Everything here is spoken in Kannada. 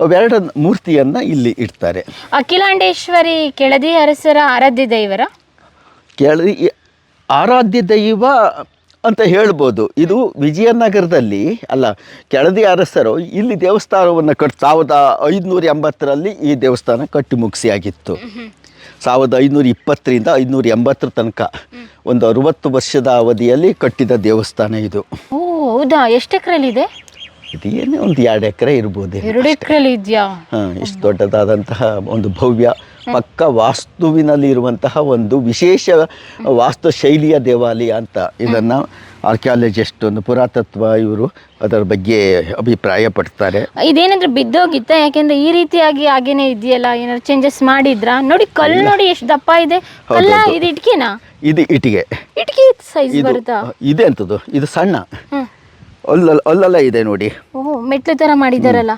ಅವೆರಡ ಮೂರ್ತಿಯನ್ನು ಇಲ್ಲಿ ಇಡ್ತಾರೆ. ಅಖಿಲಾಂಡೇಶ್ವರಿ ಕೆಳದಿ ಅರಸರ ಆರಾಧ್ಯ ದೈವರ? ಕೆಳದಿ ಆರಾಧ್ಯ ದೈವ ಅಂತ ಹೇಳ್ಬೋದು. ಇದು ವಿಜಯನಗರದಲ್ಲಿ ಅಲ್ಲ ಕೆಳದಿ ಅರಸರು ಇಲ್ಲಿ ದೇವಸ್ಥಾನವನ್ನು ಕಟ್ ಸಾವಿರದ ಐದುನೂರ ಎಂಬತ್ತರಲ್ಲಿ ಈ ದೇವಸ್ಥಾನ ಕಟ್ಟಿ ಮುಗಿಸಿಯಾಗಿತ್ತು. ಸಾವಿರದ ಐನೂರ ಇಪ್ಪತ್ತರಿಂದ ಐನೂರ ಎಂಬತ್ತರ ತನಕ. ಒಂದು ಅರುವತ್ತು ವರ್ಷದ ಅವಧಿಯಲ್ಲಿ ಕಟ್ಟಿದ ದೇವಸ್ಥಾನ ಇದು. ಹೌದಾ? ಎಷ್ಟು ಎಕರೆಲಿದೆ ಇದು ಏನೇ ಒಂದು ಎರಡು ಎಕರೆ ಇರ್ಬೋದು ಎರಡು ಎಕರೆಲಿ ಇದೆಯಾ? ಹಾಂ ಇಷ್ಟು ದೊಡ್ಡದಾದಂತಹ ಒಂದು ಭವ್ಯ ಪಕ್ಕ ವಾಸ್ತುವಿನಲ್ಲಿ ಇರುವಂತಹ ಒಂದು ವಿಶೇಷ ವಾಸ್ತು ಶೈಲಿಯ ದೇವಾಲಯ ಅಂತ ಇದನ್ನು ಆರ್ಕಿಯಾಲಜಿಸ್ಟ್ ಒಂದು ಪುರಾತತ್ವ ಇವರು ಅದರ ಬಗ್ಗೆ ಅಭಿಪ್ರಾಯ ಪಡ್ತಾರೆ. ಇದೇನಂದ್ರೆ ಬಿದ್ದೋಗಿತ್ತ? ಯಾಕೆಂದ್ರೆ ಈ ರೀತಿಯಾಗಿ ಹಾಗೇನೆ ಇದೆಯಲ್ಲ? ಏನಾದ್ರು ಚೇಂಜಸ್ ಮಾಡಿದ್ರಾ? ನೋಡಿ ಕಲ್ಲು ನೋಡಿ ಎಷ್ಟು ದಪ್ಪ ಇದೆ. ಕಲ್ಲ. ಇದು ಇಟ್ಕೆನಾ? ಇದು ಇಟ್ಟಿಗೆ. ಇಟ್ಕೆ ಸೈಜ್ ಬರುತ್ತಾ? ಇದೆ ಅಂತದ್ದು. ಇದು ಸಣ್ಣ. ಅಲ್ಲ ಅಲ್ಲೆಲ್ಲ ಇದೆ ನೋಡಿ. ಓಹ್ ಮೆಟ್ಲು ತರ ಮಾಡಿದಾರಲ್ಲ.